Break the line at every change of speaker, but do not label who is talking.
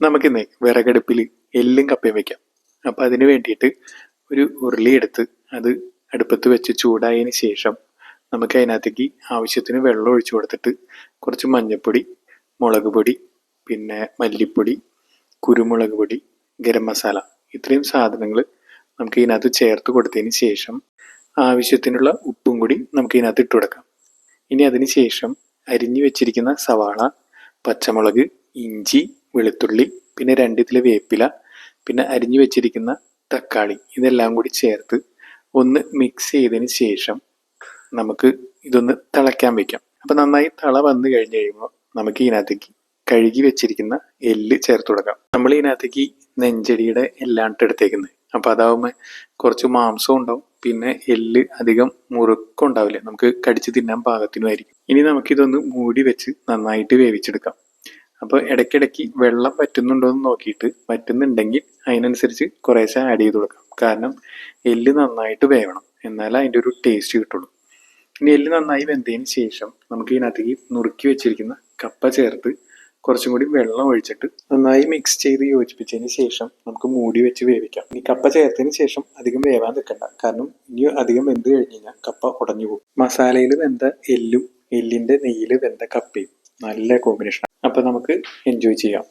നമുക്കിന്ന് വിറകടുപ്പിൽ എല്ലും കപ്പയും വെക്കാം. അപ്പം അതിന് വേണ്ടിയിട്ട് ഒരു ഉരുളി എടുത്ത് അത് അടുപ്പത്ത് വെച്ച് ചൂടായതിന് ശേഷം നമുക്ക് അതിനകത്തേക്ക് ആവശ്യത്തിന് വെള്ളം ഒഴിച്ചു കൊടുത്തിട്ട് കുറച്ച് മഞ്ഞൾപ്പൊടി മുളക് പൊടി പിന്നെ മല്ലിപ്പൊടി കുരുമുളക് പൊടി ഗരം മസാല ഇത്രയും സാധനങ്ങൾ നമുക്ക് ഇതിനകത്ത് ചേർത്ത് കൊടുത്തതിന് ശേഷം ആവശ്യത്തിനുള്ള ഉപ്പും കൂടി നമുക്ക് ഇതിനകത്ത് ഇട്ട് കൊടുക്കാം. ഇനി അതിന് ശേഷം അരിഞ്ഞു വെച്ചിരിക്കുന്ന സവാള പച്ചമുളക് ഇഞ്ചി വെളുത്തുള്ളി പിന്നെ രണ്ടിതിലെ വേപ്പില പിന്നെ അരിഞ്ഞു വെച്ചിരിക്കുന്ന തക്കാളി ഇതെല്ലാം കൂടി ചേർത്ത് ഒന്ന് മിക്സ് ചെയ്തതിന് ശേഷം നമുക്ക് ഇതൊന്ന് തിളയ്ക്കാൻ വെക്കാം. അപ്പം നന്നായി തള വന്നു കഴിഞ്ഞ് കഴിയുമ്പോൾ നമുക്ക് ഇതിനകത്തേക്ക് കഴുകി വെച്ചിരിക്കുന്ന എല്ല് ചേർത്ത് കൊടുക്കാം. നമ്മൾ ഇതിനകത്തേക്ക് നെഞ്ചടിയുടെ എല്ലാം എടുത്തേക്കുന്നത്. അപ്പോൾ അതാവുമ്പോൾ കുറച്ച് മാംസം ഉണ്ടാവും. പിന്നെ എല്ല് അധികം മുറുക്കം ഉണ്ടാവില്ല. നമുക്ക് കടിച്ച് തിന്നാൻ പാകത്തിനുമായിരിക്കും ഇനി നമുക്കിതൊന്ന് മൂടി വെച്ച് നന്നായിട്ട് വേവിച്ചെടുക്കാം. അപ്പോൾ ഇടയ്ക്കിടയ്ക്ക് വെള്ളം പറ്റുന്നുണ്ടോ എന്ന് നോക്കിയിട്ട് പറ്റുന്നുണ്ടെങ്കിൽ അതിനനുസരിച്ച് കുറേശ്ശെ ആഡ് ചെയ്ത് കൊടുക്കാം. കാരണം എല്ല് നന്നായിട്ട് വേവണം. എന്നാലേ അതിന്റെ ഒരു ടേസ്റ്റ് കിട്ടുള്ളൂ. ഇനി എല്ല് നന്നായി വെന്തതിന് ശേഷം നമുക്ക് ഇതിനകത്തേക്ക് നുറുക്കി വെച്ചിരിക്കുന്ന കപ്പ ചേർത്ത് കുറച്ചും കൂടി വെള്ളം ഒഴിച്ചിട്ട് നന്നായി മിക്സ് ചെയ്ത് യോജിപ്പിച്ചതിന് ശേഷം നമുക്ക് മൂടി വെച്ച് വേവിക്കാം. ഇനി കപ്പ ചേർത്തതിന് ശേഷം അധികം വേവാൻ നിൽക്കണ്ട. കാരണം ഇനി അധികം വെന്ത് കഴിഞ്ഞ് കഴിഞ്ഞാൽ കപ്പ ഉടഞ്ഞു പോകും. മസാലയിൽ വെന്ത എല്ലും എല്ലിന്റെ നെയ്യിൽ വെന്ത കപ്പയും നല്ല കോമ്പിനേഷൻ അപ്പോൾ നമുക്ക് എൻജോയ് ചെയ്യാം.